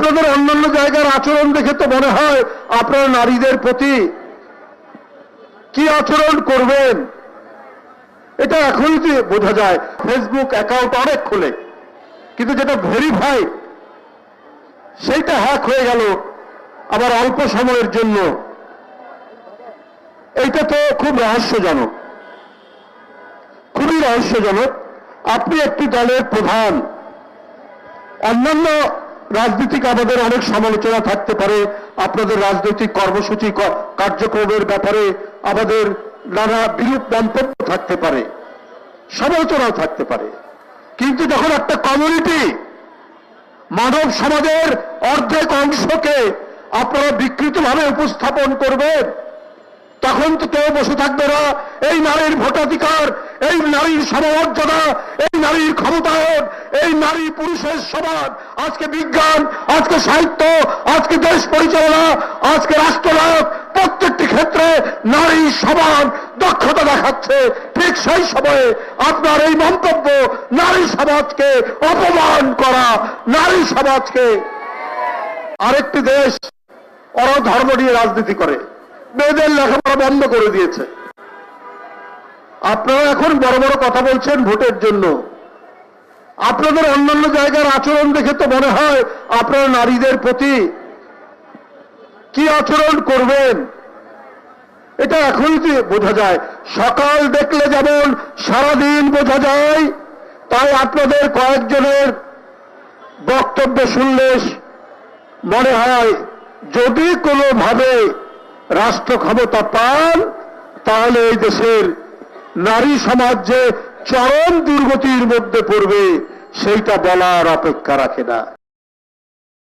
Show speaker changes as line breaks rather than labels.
আপনাদের অন্যান্য জায়গার আচরণ দেখে তো মনে হয় আপনারা নারীদের প্রতি কি আচরণ করবেন? এটা এখনই তো বোঝা যায়। ফেসবুক অ্যাকাউন্ট অনেক খোলে। কিন্তু যেটা ভেরিফাই সেইটা হ্যাক হয়ে গেল আবার অল্প সময়ের জন্য। এইটা তো খুব রহস্যজনক। খুবই রহস্যজনক। আপনি একটি দলের প্রধান। অন্যান্য রাজনীতিক আমাদের অনেক সমালোচনা থাকতে পারে। আপনাদের রাজনৈতিক কর্মসূচি কার্যক্রমের ব্যাপারে আমাদের নানা বিরূপ মন্তব্য থাকতে পারে, সমালোচনাও থাকতে পারে। কিন্তু যখন একটা কমিউনিটি মানব সমাজের অর্ধেক অংশকে আপনারা বিকৃতভাবে উপস্থাপন করবেন, তখন তো কেউ বসে থাকবে না। এই নারীর ভোটাধিকার এই নারীর সমমর্যাদা এই নারীর ক্ষমতায়ন এই নারী পুরুষের সমান আজকে বিজ্ঞান, আজকে সাহিত্য, আজকে দেশ পরিচালনা, আজকে রাষ্ট্রনায়ক, প্রত্যেকটি ক্ষেত্রে নারী সমান দক্ষতা দেখাচ্ছে। ঠিক সেই সময়ে আপনার এই মন্তব্য, নারী সমাজকে অপমান করা, নারী সমাজকে আরেকটি দেশ ওরাও ধর্ম নিয়ে রাজনীতি করে। মেয়েদের লেখাপড়া বন্ধ করে দিয়েছে। আপনারা এখন বড় বড় কথা বলছেন ভোটের জন্য। আপনাদের অন্যান্য জায়গার আচরণ দেখে তো মনে হয় আপনারা নারীদের প্রতি কি আচরণ করবেন? এটা এখনই বোঝা যায়। সকাল দেখলে যেমন সারাদিন বোঝা যায়, তাই আপনাদের কয়েকজনের বক্তব্য শুনলে মনে হয় যদি কোনোভাবে রাষ্ট্র ক্ষমতা পান, তাহলে এই দেশের নারী সমাজ যে চরম দুর্গতির মধ্যে পড়বে সেইটা বলার অপেক্ষা রাখে না।